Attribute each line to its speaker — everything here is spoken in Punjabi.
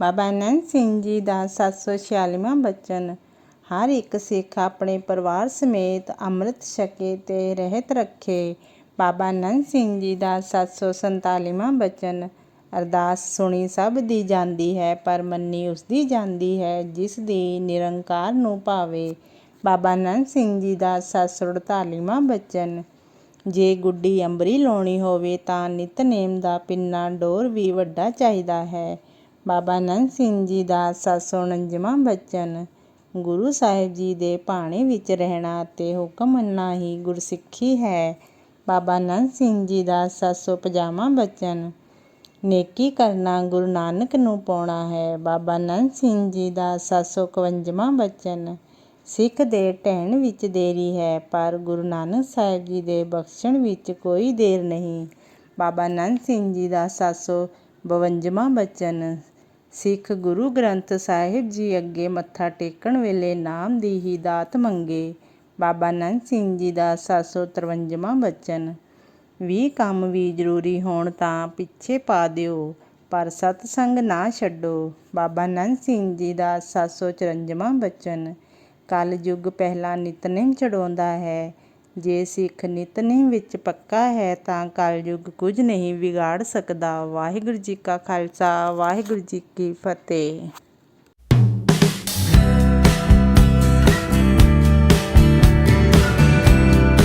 Speaker 1: ਬਾਬਾ ਨੰਦ ਸਿੰਘ ਜੀ ਦਾ 746ਵਾਂ ਬਚਨ, ਹਰ ਇੱਕ ਸਿੱਖ ਆਪਣੇ ਪਰਿਵਾਰ ਸਮੇਤ ਅੰਮ੍ਰਿਤ ਛਕੇ ਤੇ ਰਹਿਤ ਰੱਖੇ। ਬਾਬਾ ਨੰਦ ਸਿੰਘ ਜੀ ਦਾ 747ਵਾਂ ਬਚਨ, ਅਰਦਾਸ ਸੁਣੀ ਸਭ ਦੀ ਜਾਂਦੀ ਹੈ, ਪਰ ਮੰਨੀ ਉਸ ਦੀ ਜਾਂਦੀ ਹੈ, ਜਿਸ ਦੀ ਨਿਰੰਕਾਰ ਨੂੰ ਭਾਵੇ। ਬਾਬਾ ਨੰਦ ਸਿੰਘ ਜੀ ਦਾ 748ਵਾਂ ਬਚਨ, ਜੇ ਗੁੱਡੀ ਅੰਬਰੀ ਲਾਉਣੀ ਹੋਵੇ ਤਾਂ ਨਿਤਨੇਮ ਦਾ ਪਿੰਨਾ ਡੋਰ ਵੀ ਵੱਡਾ ਚਾਹੀਦਾ ਹੈ। ਬਾਬਾ ਨੰਦ ਸਿੰਘ ਜੀ ਦਾ 749ਵਾਂ ਬਚਨ। ਗੁਰੂ ਸਾਹਿਬ ਜੀ ਦੇ ਭਾਣੇ ਵਿੱਚ ਰਹਿਣਾ ਅਤੇ ਹੁਕਮ ਮੰਨਣਾ ਹੀ ਗੁਰਸਿੱਖੀ ਹੈ। ਬਾਬਾ ਨੰਦ ਸਿੰਘ ਜੀ ਦਾ 750ਵਾਂ ਬਚਨ। ਨੇਕੀ ਕਰਨਾ ਗੁਰੂ ਨਾਨਕ ਨੂੰ ਪਾਉਣਾ ਹੈ। ਬਾਬਾ ਨੰਦ ਸਿੰਘ ਜੀ ਦਾ 751ਵਾਂ ਬਚਨ। ਸਿੱਖ ਦੇ ਟਹਿਣ ਵਿੱਚ ਦੇਰੀ ਹੈ, ਪਰ ਗੁਰੂ ਨਾਨਕ ਸਾਹਿਬ ਜੀ ਦੇ ਬਖਸ਼ਣ ਵਿੱਚ ਕੋਈ ਦੇਰ ਨਹੀਂ। ਬਾਬਾ ਨੰਦ ਸਿੰਘ ਜੀ ਦਾ 752ਵਾਂ ਬਚਨ। ਸਿੱਖ ਗੁਰੂ ਗ੍ਰੰਥ ਸਾਹਿਬ ਜੀ ਅੱਗੇ ਮੱਥਾ ਟੇਕਣ ਵੇਲੇ ਨਾਮ ਦੀ ਹੀ ਦਾਤ ਮੰਗੇ। ਬਾਬਾ ਨੰਦ ਸਿੰਘ ਜੀ ਦਾ 753ਵਾਂ ਬਚਨ, ਵੀ ਕੰਮ ਵੀ ਜ਼ਰੂਰੀ ਹੋਣ ਤਾਂ ਪਿੱਛੇ ਪਾ ਦਿਓ, ਪਰ ਸਤਸੰਗ ਨਾ ਛੱਡੋ। ਬਾਬਾ ਨੰਦ ਸਿੰਘ ਜੀ ਦਾ 754ਵਾਂ ਬਚਨ ਕਲ ਯੁੱਗ ਪਹਿਲਾ ਨਿਤਨੇਮ ਚੜਾਉਂਦਾ ਹੈ ਜੇ ਸਿੱਖ ਨਿਤਨੇਮ ਵਿੱਚ ਪੱਕਾ ਹੈ ਤਾਂ ਕਲਯੁੱਗ ਕੁਝ ਨਹੀਂ ਵਿਗਾੜ ਸਕਦਾ। ਵਾਹਿਗੁਰੂ ਜੀ ਕਾ ਖਾਲਸਾ, ਵਾਹਿਗੁਰੂ ਜੀ ਕੀ ਫਤਿਹ।